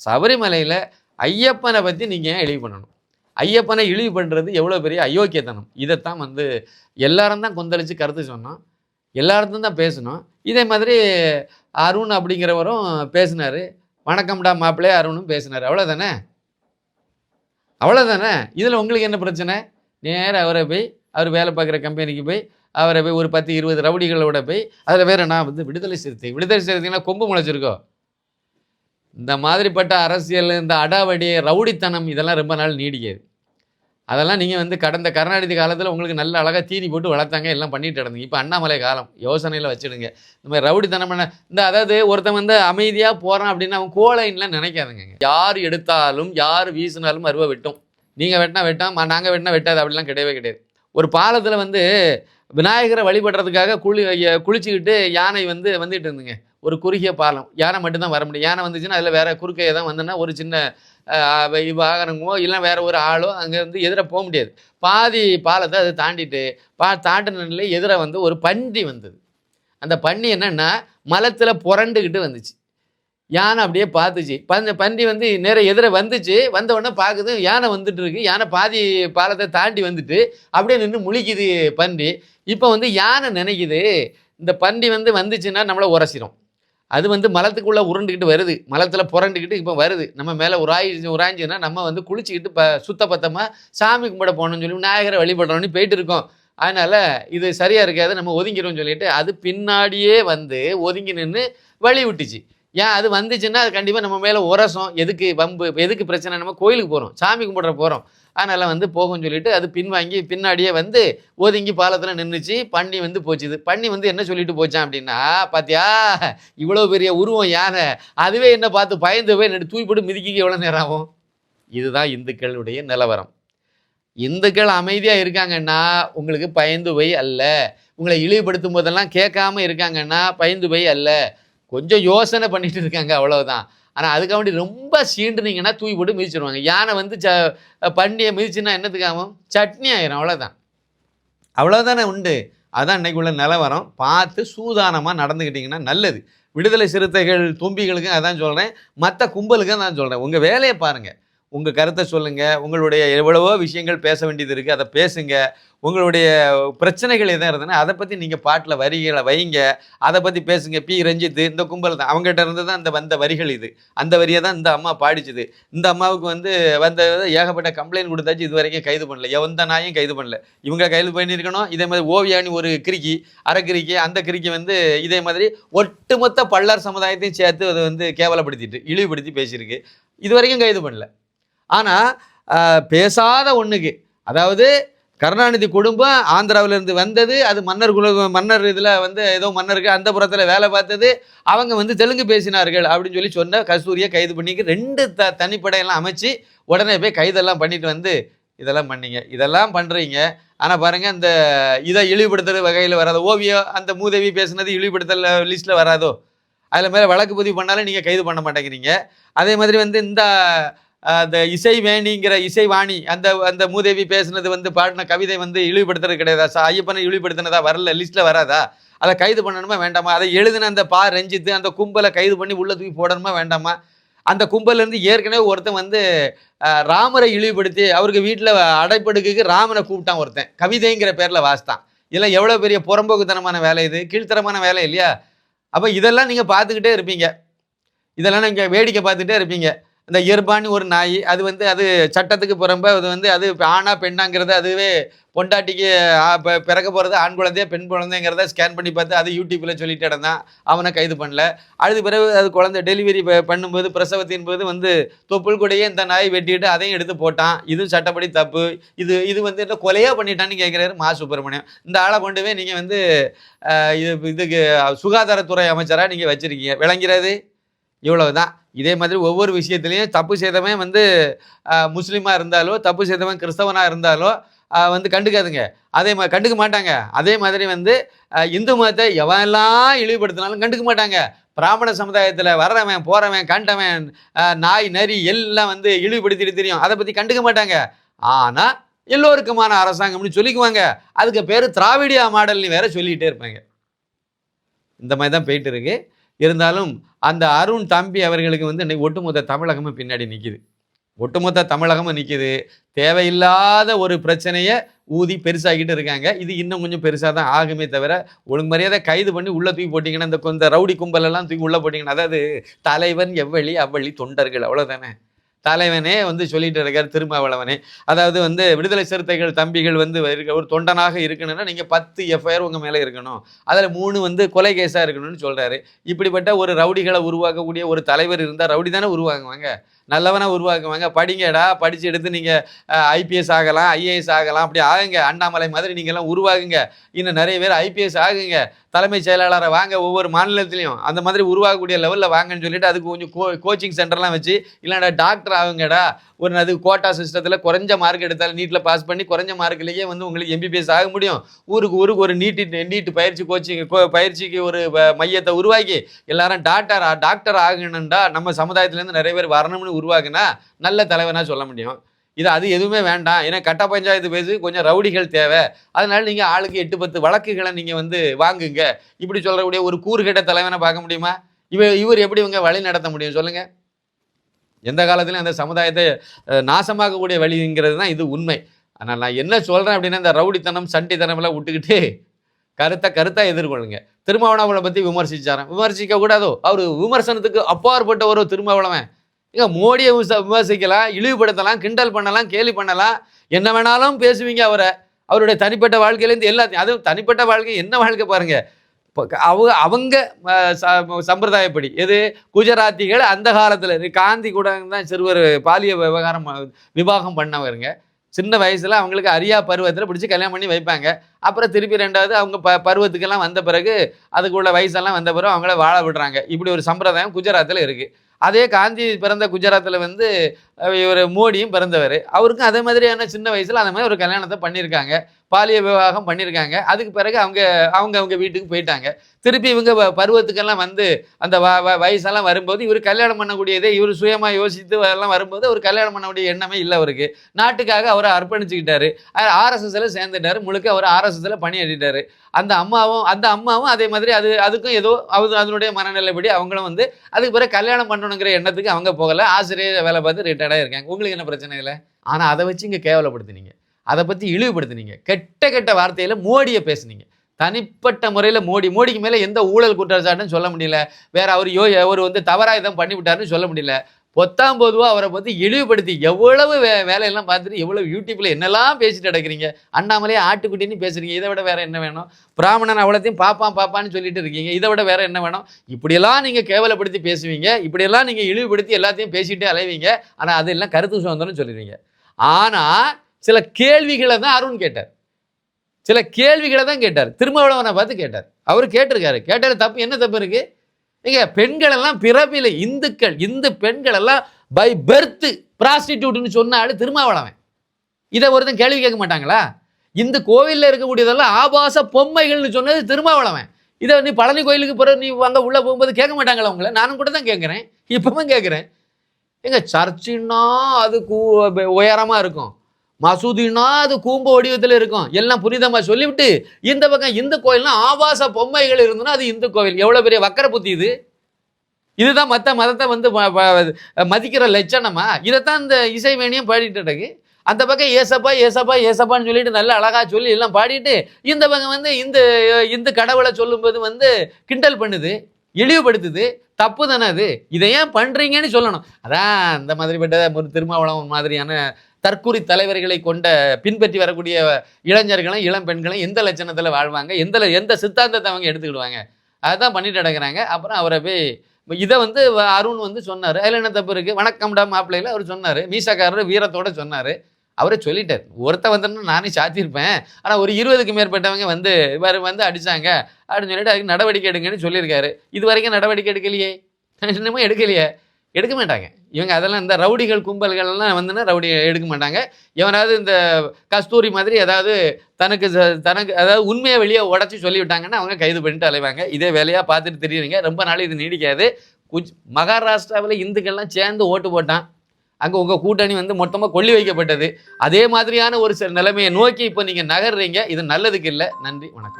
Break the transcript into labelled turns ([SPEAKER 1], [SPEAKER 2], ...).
[SPEAKER 1] சபரிமலையில் ஐயப்பனை பற்றி நீங்கள் ஏன் இழிவு பண்ணணும்? ஐயப்பனை இழிவு பண்ணுறது எவ்வளோ பெரிய அயோக்கியத்தனம்? இதைத்தான் வந்து எல்லாரும் தான் கொந்தளித்து கருத்து சொன்னோம் எல்லார்த்தும் தான் பேசணும் இதே மாதிரி அருண் அப்படிங்கிறவரும் பேசினார். வணக்கம்டா மாப்பிள்ளை அருணும் பேசினார். அவ்வளோதானே அவ்வளோதானே இதில் உங்களுக்கு என்ன பிரச்சனை? நேராக அவரை போய் அவர் வேலை பார்க்குற கம்பெனிக்கு போய் அவரை போய் ஒரு பத்து இருபது ரவுடிகளோட போய் அதில் வேறு நான் வந்து விடுதலை சிறுத்தை. விடுதலை சிறுத்தைன்னா கொம்பு முளைச்சிருக்கோம் இந்த மாதிரிப்பட்ட அரசியல் இந்த அடாவடி ரவுடித்தனம் இதெல்லாம் ரொம்ப நாள் நீடிக்காது. அதெல்லாம் நீங்கள் வந்து கடந்த கருணாநிதி காலத்தில் உங்களுக்கு நல்ல அழகாக தீனி போட்டு வளர்த்தாங்க எல்லாம் பண்ணிட்டு இருந்தீங்க இப்போ அண்ணாமலை காலம் யோசனையில் வச்சுடுங்க. இந்த மாதிரி ரவுடித்தனம் என்ன இந்த அதாவது ஒருத்தன் வந்து அமைதியாக போகிறான் அப்படின்னு அவன் கோலைன்லாம் நினைக்காதுங்க. யார் எடுத்தாலும் யார் வீசினாலும் அருவா வெட்டும். நீங்கள் வெட்டினா வெட்டாம் நாங்கள் வெட்டினா வெட்டாது அப்படிலாம் கிடையவே கிடையாது. ஒரு பாலத்தில் வந்து விநாயகரை வழிபடுறதுக்காக குளி குளிச்சுக்கிட்டு யானை வந்து வந்துட்டு இருந்துங்க. ஒரு குறுகிய பாலம். யானை மட்டும்தான் வர முடியும். யானை வந்துச்சுன்னா அதில் வேற குறுக்க தான் வந்தோன்னா ஒரு சின்ன வாகனமோ இல்லை வேற ஒரு ஆளோ அங்கேருந்து எதிர போக முடியாது. பாதி பாலத்தை அதை தாண்டிட்டு பா தாண்டினில் எதிர வந்து ஒரு பன்றி வந்தது. அந்த பன்றி என்னன்னா மலத்தில் புரண்டுக்கிட்டு வந்துச்சு. யானை அப்படியே பார்த்துச்சு பந்த பன்றி வந்து நேர எதிர வந்துச்சு. வந்த உடனே பார்க்குது யானை வந்துட்டு இருக்கு. யானை பாதி பாலத்தை தாண்டி வந்துட்டு அப்படியே நின்று முழிக்குது பன்றி இப்போ வந்து யானை நினைக்குது இந்த பன்றி வந்து வந்துச்சுன்னா நம்மளை உரசிடும் அது வந்து மலத்துக்குள்ளே உருண்டுக்கிட்டு வருது. மலத்தில் புரண்டுக்கிட்டு இப்போ வருது. நம்ம மேலே உராய் உராய்ஞ்சுன்னா நம்ம வந்து குளிச்சுக்கிட்டு ப சுத்தப்பத்தமாக சாமி கும்பிட போகணும்னு சொல்லி விநாயகரை வழிபடுறோம்னு போயிட்டு இருக்கோம் அதனால் இது சரியாக இருக்காது. நம்ம ஒதுங்கிறோம்னு சொல்லிட்டு அது பின்னாடியே வந்து ஒதுங்கி நின்று வழி விட்டுச்சு ஏன்? அது வந்துச்சுன்னா அது கண்டிப்பாக நம்ம மேலே உரசம் எதுக்கு வம்பு எதுக்கு பிரச்சனை? நம்ம கோயிலுக்கு போகிறோம் சாமி கும்பிட்ற போகிறோம் அதனால் வந்து போகும்னு சொல்லிட்டு அது பின்வாங்கி பின்னாடியே வந்து ஒதுங்கி பாலத்தில் நின்றுச்சு பண்ணி வந்து போச்சுது. பண்ணி வந்து என்ன சொல்லிட்டு போச்சான் அப்படின்னா பாத்தியா இவ்வளோ பெரிய உருவம் யானை? அதுவே என்ன பார்த்து பயந்து போய் என்ன தூக்கி போட்டு மிதிக்க எவ்வளோ நேரம் ஆகும்? இதுதான் இந்துக்களுடைய நிலவரம். இந்துக்கள் அமைதியாக இருக்காங்கன்னா உங்களுக்கு பயந்து போய் அல்ல. உங்களை இழிவுபடுத்தும் போதெல்லாம் கேட்காம இருக்காங்கன்னா பயந்து போய் அல்ல. கொஞ்சம் யோசனை பண்ணிட்டு இருக்காங்க அவ்வளவுதான். ஆனால் அதுக்காக வேண்டி ரொம்ப சீண்டுனீங்கன்னா தூக்கி போட்டு மிதிச்சிருவாங்க. யானை வந்து ச பண்ணியை மிதிச்சுன்னா என்னத்துக்காகும் சட்னி ஆயிரும் அவ்வளோதான் அவ்வளோதானே உண்டு. அதான் இன்னைக்கு உள்ள நிலவரம். பார்த்து சூதானமாக நடந்துக்கிட்டிங்கன்னா நல்லது. விடுதலை சிறுத்தைகள் தும்பிகளுக்கும் அதான் சொல்கிறேன் மற்ற கும்பலுக்கும் தான் சொல்கிறேன் உங்கள் வேலையை பாருங்கள் உங்கள் கருத்தை சொல்லுங்கள் உங்களுடைய எவ்வளவோ விஷயங்கள் பேச வேண்டியது இருக்குது அதை பேசுங்க. உங்களுடைய பிரச்சனைகள் எதாவது இருந்ததுன்னா அதை பற்றி நீங்கள் பாட்டில் வரிகளை வைங்க. அதை பற்றி பேசுங்க. பி. ரஞ்சித் இந்த கும்பல் தான். அவங்ககிட்ட இருந்து தான் அந்த வந்த வரிகள் இது. அந்த வரியை தான் இந்த அம்மா பாடிச்சுது. இந்த அம்மாவுக்கு வந்து வந்த ஏகப்பட்ட கம்ப்ளைண்ட் கொடுத்தாச்சு. இது வரைக்கும் கைது பண்ணல. எந்த நாயும் கைது பண்ணல. இவங்க கைது பண்ணியிருக்கணும். இதே மாதிரி ஓவியானி ஒரு கிரிக்கி அரைக்கிரிக்கி அந்த கிரிக்கி வந்து இதே மாதிரி ஒட்டுமொத்த பல்லார் சமுதாயத்தையும் சேர்த்து அதை வந்து கேவலப்படுத்திட்டு இழிவுபடுத்தி பேசியிருக்கு. இது வரைக்கும் கைது பண்ணல. ஆனால் பேசாத ஒன்றுக்கு அதாவது கருணாநிதி குடும்பம் ஆந்திராவிலேருந்து வந்தது அது மன்னர் குல மன்னர் இதில் வந்து ஏதோ மன்னருக்கு அந்த புறத்தில் வேலை பார்த்தது அவங்க வந்து தெலுங்கு பேசினார்கள் அப்படின்னு சொல்லி சொன்ன கஸ்தூரியை கைது பண்ணிக்க ரெண்டு த தனிப்படையெல்லாம் அமைச்சு உடனே போய் கைதெல்லாம் பண்ணிட்டு வந்து இதெல்லாம் பண்ணீங்க இதெல்லாம் பண்ணுறீங்க ஆனால் பாருங்கள் இந்த இதை இழிவுபடுத்துகிற வகையில் வராது ஓவியம் அந்த மூதேவி பேசுனது இழிவுபடுத்தல் லிஸ்ட்டில் வராதோ அதில் மேலே வழக்கு பதிவு பண்ணாலும் நீங்கள் கைது பண்ண மாட்டேங்கிறீங்க. அதே மாதிரி வந்து இந்த அந்த இசை வேணிங்கிற இசைவாணி அந்த அந்த மூதேவி பேசுனது வந்து பாடின கவிதை வந்து இழிவுபடுத்துறது கிடையாதா? சா ஐயப்பனை இழிவுபடுத்தினதா வரல? லிஸ்ட்டில் வராதா? அதை கைது பண்ணணுமா வேண்டாமா? அதை எழுதின அந்த பா ரஞ்சித்து அந்த கும்பலை கைது பண்ணி உள்ள தூக்கி போடணுமா வேண்டாமா? அந்த கும்பல்லேருந்து ஏற்கனவே ஒருத்தன் வந்து ராமரை இழிவுபடுத்தி அவருக்கு வீட்டில் அடைப்படுக்கு ராமனை கூப்பிட்டான் ஒருத்தன். கவிதைங்கிற பேரில் வாசித்தான். இதெல்லாம் எவ்வளோ பெரிய புறம்போக்குத்தனமான வேலை இது? கீழ்த்தரமான வேலை இல்லையா? அப்போ இதெல்லாம் நீங்கள் பார்த்துக்கிட்டே இருப்பீங்க. இதெல்லாம் நீங்கள் வேடிக்கை பார்த்துக்கிட்டே இருப்பீங்க. இந்த இயற்பான்னு ஒரு நாய் அது வந்து அது சட்டத்துக்கு புறம்ப அது வந்து அது ஆணா பெண்ணாங்கிறது அதுவே பொண்டாட்டிக்கு பிறக்க போகிறது ஆண் குழந்தையா பெண் குழந்தைங்கிறத ஸ்கேன் பண்ணி பார்த்து அது யூடியூப்பில் சொல்லிட்டு இடந்தான் அவனை கைது பண்ணல. அடுத்த பிறகு அது குழந்தை டெலிவரி பண்ணும்போது பிரசவத்தின் போது வந்து தொப்புள் கூடையே இந்த நாய் வெட்டிட்டு அதையும் எடுத்து போட்டான். இது சட்டப்படி தப்பு. இது இது வந்து என்ன கொலையாக பண்ணிட்டான்னு கேட்குறாரு மா. சுப்பிரமணியம். இந்த ஆளை கொண்டு போய் நீங்கள் வந்து இது இதுக்கு சுகாதாரத்துறை அமைச்சராக நீங்கள் வச்சுருக்கீங்க. விளங்கிறது இவ்வளவுதான். இதே மாதிரி ஒவ்வொரு விஷயத்துலையும் தப்பு செய்தவன் வந்து முஸ்லீமாக இருந்தாலோ தப்பு செய்தவன் கிறிஸ்தவனாக இருந்தாலோ வந்து கண்டுக்காதுங்க. அதே மாதிரி கண்டுக்க மாட்டாங்க. அதே மாதிரி வந்து இந்து மதத்தை எவெல்லாம் இழிவுபடுத்தினாலும் கண்டுக்க மாட்டாங்க. பிராமண சமுதாயத்தில் வர்றவன் போகிறவன் கண்டவன் நாய் நரி எல்லாம் வந்து இழிவுபடுத்திட்டு தெரியும். அதை பற்றி கண்டுக்க மாட்டாங்க. ஆனால் எல்லோருக்குமான அரசாங்கம்னு சொல்லிக்குவாங்க. அதுக்கு பேர் திராவிடியா மாடல்னு வேற சொல்லிகிட்டே இருப்பாங்க. இந்த மாதிரி தான் போயிட்டு இருக்குது இருந்தாலும் அந்த அருண் தம்பி அவர்களுக்கு வந்து இன்னைக்கு ஒட்டுமொத்த தமிழகமும் பின்னாடி நிற்கிது ஒட்டுமொத்த தமிழகமும் நிற்கிது தேவையில்லாத ஒரு பிரச்சனையை ஊதி பெருசாகிட்டு இருக்காங்க. இது இன்னும் கொஞ்சம் பெருசாக தான் ஆகுமே தவிர ஒழுங்கு மரியாதை கைது பண்ணி உள்ளே தூக்கி போட்டிங்கன்னா இந்த கொஞ்சம் ரவுடி கும்பலெல்லாம் தூக்கி உள்ளே போட்டிங்கன்னா அதாவது தலைவன் எவ்வளி அவ்வழி தொண்டர்கள் அவ்வளோதானே தலைவனே வந்து சொல்லிட்டு இருக்கார் திருமாவளவனே. அதாவது வந்து விடுதலை சிறுத்தைகள் தம்பிகள் வந்து இருக்க ஒரு தொண்டனாக இருக்கணும்னா நீங்கள் பத்து எஃப்ஐஆர் உங்கள் மேலே இருக்கணும். அதில் மூணு வந்து கொலை கேஸாக இருக்கணும்னு சொல்கிறாரு இப்படிப்பட்ட ஒரு ரவுடிகளை உருவாக்கக்கூடிய ஒரு தலைவர் இருந்தால் ரவுடி தானே உருவாங்குவாங்க நல்லவனா உருவாக்குவாங்க. படிங்கடா படித்து எடுத்து நீங்கள் ஐபிஎஸ் ஆகலாம் ஐஏஎஸ் ஆகலாம் அப்படி ஆகுங்க. அண்ணாமலை மாதிரி நீங்கள்லாம் உருவாகுங்க. இன்னும் நிறைய பேர் ஐபிஎஸ் ஆகுங்க. தலைமைச் செயலாளரை வாங்க ஒவ்வொரு மாநிலத்திலையும். அந்த மாதிரி உருவாகக்கூடிய லெவலில் வாங்கன்னு சொல்லிட்டு அதுக்கு கொஞ்சம் கோ கோச்சிங் சென்டர்லாம் வச்சு இல்லைடா டாக்டர் ஆகுங்கடா. ஒரு அது கோட்டா சிஸ்டத்தில் குறைஞ்ச மார்க் எடுத்தாலும் நீட்டில் பாஸ் பண்ணி குறைஞ்ச மார்க்லேயே வந்து உங்களுக்கு எம்பிபிஎஸ் ஆக முடியும். ஊருக்கு ஊருக்கு ஒரு நீட்டு நீட்டு பயிற்சி கோச்சிங் பயிற்சிக்கு ஒரு மையத்தை உருவாக்கி எல்லாரும் டாக்டர் டாக்டர் ஆகணும்டா. நம்ம சமுதாயத்துலேருந்து நிறைய பேர் வரணும்னு உருவாக்குனா நல்ல தலைவனாக சொல்ல முடியும். இது அது எதுவுமே வேண்டாம். ஏன்னா கட்ட பஞ்சாயத்து பேசு கொஞ்சம் ரவுடிகள் தேவை. அதனால நீங்கள் ஆளுக்கு எட்டு பத்து வழக்குகளை நீங்கள் வந்து வாங்குங்க. இப்படி சொல்லக்கூடிய ஒரு கூறுகெட்ட தலைவனை பார்க்க முடியுமா? இவ இவர் எப்படி இவங்க வழி நடத்த முடியும்? சொல்லுங்க. எந்த காலத்திலும் அந்த சமுதாயத்தை நாசமாக்கக்கூடிய வழிங்கிறது தான் இது உண்மை. ஆனால் நான் என்ன சொல்கிறேன் அப்படின்னா இந்த ரவுடித்தனம் சண்டித்தனமெல்லாம் விட்டுக்கிட்டு கருத்தை கருத்தாக எதிர்கொள்ளுங்க. திருமாவளவனை பற்றி விமர்சிச்சாரன் விமர்சிக்க கூடாதோ அவர் விமர்சனத்துக்கு அப்பாற்பட்ட ஒரு திருமாவளவன். ஏங்க மோடியை விமர்சிக்கலாம் இழிவுபடுத்தலாம் கிண்டல் பண்ணலாம் கேலி பண்ணலாம். என்ன வேணாலும் பேசுவீங்க அவரை. அவருடைய தனிப்பட்ட வாழ்க்கையிலேருந்து எல்லாத்தையும் அதுவும் தனிப்பட்ட வாழ்க்கை என்ன வாழ்க்கை பாருங்க. இப்போ அவங்க அவங்க ச- சம்பிரதாயப்படி எது? குஜராத்திகள் அந்த காலத்தில் காந்தி கூட தான் சிறுவர் பாலிய விவகாரம் விவாகம் பண்ணவருங்க. சின்ன வயசில் அவங்களுக்கு அரியா பருவத்தில் பிடிச்சி கல்யாணம் பண்ணி வைப்பாங்க. அப்புறம் திருப்பி ரெண்டாவது அவங்க ப பருவத்துக்கெல்லாம் வந்த பிறகு அதுக்குள்ள வயசெல்லாம் வந்த பிறகு அவங்கள வாழ விடுறாங்க. இப்படி ஒரு சம்பிரதாயம் குஜராத்தில் இருக்குது அதே காந்தி பிறந்த குஜராத்தில் வந்து இவர் மோடியும் பிறந்தவர். அவருக்கும் அதே மாதிரியான சின்ன வயசில் அந்த மாதிரி ஒரு கல்யாணத்தை பண்ணியிருக்காங்க. பாலிய விவாகம் பண்ணியிருக்காங்க அதுக்கு பிறகு அவங்க அவங்க அவங்க வீட்டுக்கு போயிட்டாங்க. திருப்பி இவங்க வ- பருவத்துக்கெல்லாம் வந்து அந்த வ வ- வயசெல்லாம் வரும்போது இவர் கல்யாணம் பண்ணக்கூடியதே இவர் சுயமாக யோசித்து எல்லாம் வரும்போது அவர் கல்யாணம் பண்ணக்கூடிய எண்ணமே இல்லை அவருக்கு. நாட்டுக்காக அவரை அர்ப்பணிச்சுக்கிட்டாரு. ஆர்எஸ்எஸ்ல சேர்ந்துட்டாரு. முழுக்க அவர் ஆர்எஸ்எஸ்ல பணியாற்றிட்டாரு. அந்த அம்மாவும் அந்த அம்மாவும் அதே மாதிரி அது அதுக்கும் ஏதோ அது அதனுடைய மனநிலைப்படி அவங்களும் வந்து அதுக்கு பிறகு கல்யாணம் பண்ணணுங்கிற எண்ணத்துக்கு அவங்க போகலை. ஆசிரியர் வேலை பார்த்து ரிட்டையர்டாக இருக்காங்க உங்களுக்கு என்ன பிரச்சனை இல்லை ஆனால் அதை வச்சு இங்கே கேவலப்படுத்தினீங்க. அதை பற்றி இழிவுபடுத்துனீங்க. கெட்ட கெட்ட வார்த்தையில் மோடியை பேசுனீங்க. தனிப்பட்ட முறையில் மோடி மோடிக்கு மேலே எந்த ஊழல் குற்றச்சாட்டுன்னு சொல்ல முடியல. வேற அவர் யோ அவர் வந்து தவறாக இதை பண்ணிவிட்டாருன்னு சொல்ல முடியல. பொத்தாம் பொதுவாக அவரை பற்றி இழிவுபடுத்தி எவ்வளவு வே வேலையெல்லாம் பார்த்துட்டு எவ்வளவு யூடியூப்பில் என்னெல்லாம் பேசிட்டு நடக்கிறீங்க? அண்ணாமலையே ஆட்டுக்குட்டின்னு பேசுறீங்க. இதை விட வேற என்ன வேணும்? பிராமணன் அவ்வளோத்தையும் பாப்பான் பாப்பான்னு சொல்லிட்டு இருக்கீங்க. இதை விட வேற என்ன வேணும்? இப்படியெல்லாம் நீங்கள் கேவலப்படுத்தி பேசுவீங்க. இப்படியெல்லாம் நீங்கள் இழிவுபடுத்தி எல்லாத்தையும் பேசிகிட்டே அலைவீங்க. ஆனால் அதெல்லாம் கருத்து சுதந்திரம்னு சொல்லிடுவீங்க ஆனால் சில கேள்விகளை தான் அருண் கேட்டார். சில கேள்விகளை தான் கேட்டார். திருமாவளவனை பார்த்து கேட்டார். அவர் கேட்டிருக்காரு. கேட்டார் தப்பு என்ன தப்பு இருக்கு? நீங்க பெண்களெல்லாம் பிறப்பில் இந்துக்கள் இந்து பெண்களெல்லாம் பை பெர்த் ப்ராஸ்டிடியூட்னு சொன்னாலும் திருமாவளவன். இதை ஒருத்தன் கேள்வி கேட்க மாட்டாங்களா? இந்த கோவிலில் இருக்கக்கூடியதெல்லாம் ஆபாச பொம்மைகள்னு சொன்னது திருமாவளவன். இதை நீ பழனி கோயிலுக்கு பிறகு நீ அங்கே உள்ளே போகும்போது கேட்க மாட்டாங்களா உங்களை? நானும் கூட தான் கேட்குறேன். இப்பவும் கேட்குறேன். எங்க சர்ச்சுன்னா அது கூ உயரமாக இருக்கும். மசூதினா அது கூம்பு வடிவத்தில் இருக்கும். எல்லாம் புனிதமாக சொல்லிவிட்டு இந்த பக்கம் இந்து கோயில்னா ஆபாச பொம்மைகள் இருந்ததுன்னா அது இந்து கோவில். எவ்வளோ பெரிய வக்கர புத்தி இது? இதுதான் மற்ற மதத்தை வந்து மதிக்கிற லட்சணமா? இதைத்தான் இந்த இசைவேணியும் பாடிட்டு இருக்கு. அந்த பக்கம் ஏசப்பா ஏசப்பா ஏசப்பான்னு சொல்லிட்டு நல்ல அழகா சொல்லி எல்லாம் பாடிட்டு இந்த பக்கம் வந்து இந்த இந்த கடவுளை சொல்லும்போது வந்து கிண்டல் பண்ணுது இழிவுபடுத்துது தப்பு தானே அது? இதை ஏன் பண்ணுறீங்கன்னு சொல்லணும். அதான் அந்த மாதிரிப்பட்ட ஒரு திருமாவளவன் மாதிரியான தற்குறி தலைவர்களை கொண்ட பின்பற்றி வரக்கூடிய இளைஞர்களும் இளம் பெண்களும் எந்த லட்சணத்தில் வாழ்வாங்க? எந்த எந்த சித்தாந்தத்தை அவங்க எடுத்துக்கிடுவாங்க? அதுதான் பண்ணிட்டு நடக்கிறாங்க. அப்புறம் அவரை போய் இதை வந்து அருண் வந்து சொன்னார். அதில் என்ன தப்பு இருக்குது வணக்கம்டா மாப்பிள்ளையில் அவர் சொன்னார். மீசாக்காரர் வீரத்தோட சொன்னார். அவரே சொல்லிட்டார். ஒருத்த வந்தோன்னா நானே சாத்தியிருப்பேன். ஆனால் ஒரு இருபதுக்கு மேற்பட்டவங்க வந்து இவர் வந்து அடிச்சாங்க. அப்படின்னு சொல்லிட்டு அதுக்கு நடவடிக்கை எடுங்கன்னு சொல்லியிருக்காரு. இது வரைக்கும் நடவடிக்கை எடுக்கலையே. இன்னமும் எடுக்கலையே. எடுக்க மாட்டாங்க. இவங்க அதெல்லாம் இந்த ரவுடிகள் கும்பல்கள் எல்லாம் வந்துன்னா ரவுடி எடுக்க மாட்டாங்க. எவனாவது இந்த கஸ்தூரி மாதிரி ஏதாவது தனக்கு ச- தனக்கு அதாவது உண்மையை வெளியே உடச்சி சொல்லிவிட்டாங்கன்னா அவங்க கைது பண்ணிட்டு அலைவாங்க. இதே வேலையாக பார்த்துட்டு தெரியுறீங்க. ரொம்ப நாள் இது நீடிக்காது. குஜ் மகாராஷ்டிராவில் இந்துக்கள்லாம் சேர்ந்து ஓட்டு போட்டான். அங்கே உங்கள் கூட்டணி வந்து மொத்தமாக கொள்ளி வைக்கப்பட்டது. அதே மாதிரியான ஒரு சில நிலைமையை நோக்கி இப்போ நீங்கள் நகர்றீங்க. இது நல்லதுக்கு இல்லை. நன்றி. வணக்கம்.